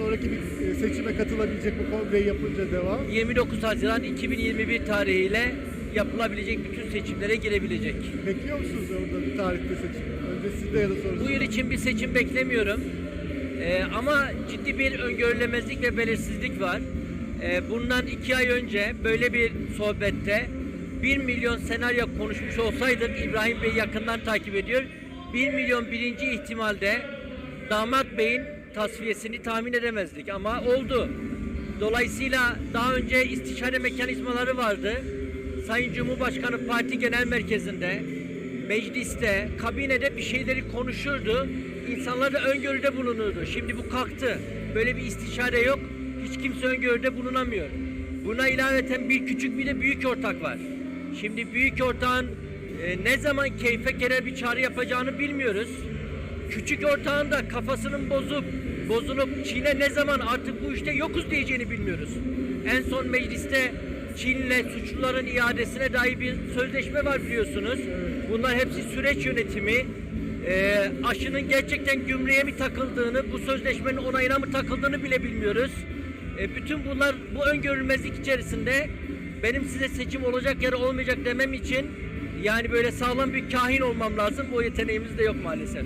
sonraki bir e, seçime katılabilecek bu kongreyi yapınca devam. 29 Haziran 2021 tarihiyle yapılabilecek bütün seçimlere girebilecek. Bekliyor musunuz orada bir tarihte seçim? Önce sizde ya da sonra. Bu yıl için bir seçim beklemiyorum. Ee, ama ciddi bir öngörülemezlik ve belirsizlik var. Ee, bundan iki ay önce böyle bir sohbette 1 milyon senaryo konuşmuş olsaydık İbrahim Bey yakından takip ediyor. 1 milyon birinci ihtimalde damat beyin tasfiyesini tahmin edemezdik ama oldu. Dolayısıyla daha önce istişare mekanizmaları vardı. Sayın Cumhurbaşkanı Parti Genel Merkezi'nde, mecliste, kabinede bir şeyleri konuşurdu. İnsanlar da öngörüde bulunurdu. Şimdi bu kalktı. Böyle bir istişare yok. Hiç kimse öngörüde bulunamıyor. Buna ilaveten bir küçük bir de büyük ortak var. Şimdi büyük ortağın e, ne zaman keyfe gelir bir çağrı yapacağını bilmiyoruz. Küçük ortağın da kafasının bozup bozulup Çin'e ne zaman artık bu işte yokuz diyeceğini bilmiyoruz. En son mecliste Çin'le suçluların iadesine dair bir sözleşme var biliyorsunuz. Bunlar hepsi süreç yönetimi. Ee, aşının gerçekten gümrüğe mi takıldığını, bu sözleşmenin onayına mı takıldığını bile bilmiyoruz. Ee, bütün bunlar bu öngörülmezlik içerisinde benim size seçim olacak da olmayacak demem için yani böyle sağlam bir kahin olmam lazım. Bu yeteneğimiz de yok maalesef.